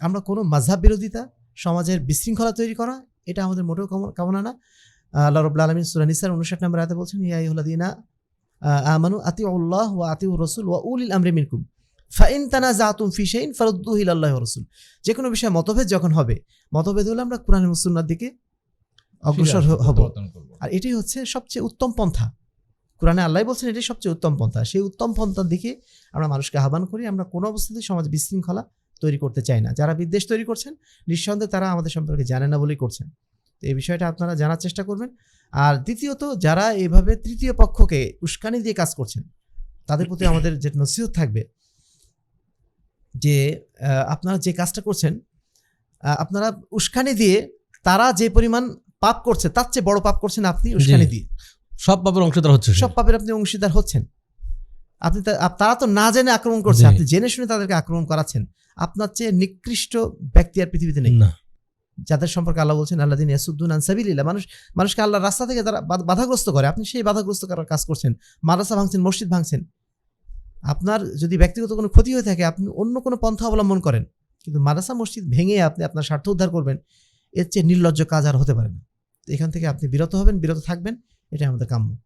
আমরা কোনো মাঝহাব বিরোধিতা সমাজের বিশৃঙ্খলা তৈরি করা এটা আমাদের মোটেও কামনা না। আল্লাহ রবুল্লা আলমিন সুরা নিসার উনষাট নম্বর আয়াতে বলছেন ইয়া ইহুল্লাদিনা আমানু আতি উল্লাহ ওয়া আতি রসুল ওয়া উলিল আমরি মিনকুম। ফাইন তানা জাতুম ফিসাইন ফরদ্দুহিল আল্লাহ রসুল। যে কোনো বিষয়ে মতভেদ যখন হবে মতভেদ হলে আমরা কোরআন মুসুন্নার দিকে অগ্রসর হব। আর এটাই হচ্ছে সবচেয়ে উত্তম পন্থা। কোরআনে আল্লাহ বলছেন এটাই সবচেয়ে উত্তম পন্থা। সেই উত্তম পন্থার দিকে আমরা মানুষকে আহ্বান করি আমরা কোনো অবস্থাতেই সমাজ বিশৃঙ্খলা তৈরি করতে চাই না। যারা বিদ্বেষ তৈরি করছেন নিঃসন্দেহে তারা আমাদের সম্পর্কে জানে না বলেই করছেন। তো এই বিষয়টা আপনারা জানার চেষ্টা করবেন। আর দ্বিতীয়ত যারা এভাবে তৃতীয় পক্ষকে উস্কানি দিয়ে কাজ করছেন তাদের প্রতি আমাদের যে নসিহত থাকবে যে আপনারা যে কাজটা করছেন আপনারা উস্কানি দিয়ে তারা যে পরিমাণ পাপ করছে তার চেয়ে বড় পাপ করছেন আপনি উস্কানি দিয়ে। সব পাপের অংশীদার হচ্ছে সব পাপের আপনি অংশীদার হচ্ছেন। আপনি তারা তো না জেনে আক্রমণ করছে। আপনি জেনে শুনে তাদেরকে আক্রমণ করাচ্ছেন। আপনার চেয়ে নিকৃষ্ট ব্যক্তি আর পৃথিবীতে নেই। না। যাদের সম্পর্কে আল্লাহ বলছেন আল্লাহ দিন ইয়াসুদ্দুন আনসাবিল্লা মানুষ মানুষকে আল্লাহ রাস্তা থেকে তারা বাধাগ্রস্ত করে আপনি সেই বাধাগ্রস্ত করার কাজ করছেন। মাদ্রাসা ভাঙছেন মসজিদ ভাঙছেন। আপনার যদি ব্যক্তিগত কোনো ক্ষতি হয়ে থাকে আপনি অন্য কোনো পন্থা অবলম্বন করেন। কিন্তু মাদ্রাসা মসজিদ ভেঙে আপনি আপনার স্বার্থ উদ্ধার করবেন এর চেয়ে নির্লজ্জ কাজ আর হতে পারে না। এখান থেকে আপনি বিরত হবেন বিরত থাকবেন এটাই আমাদের কাম্য।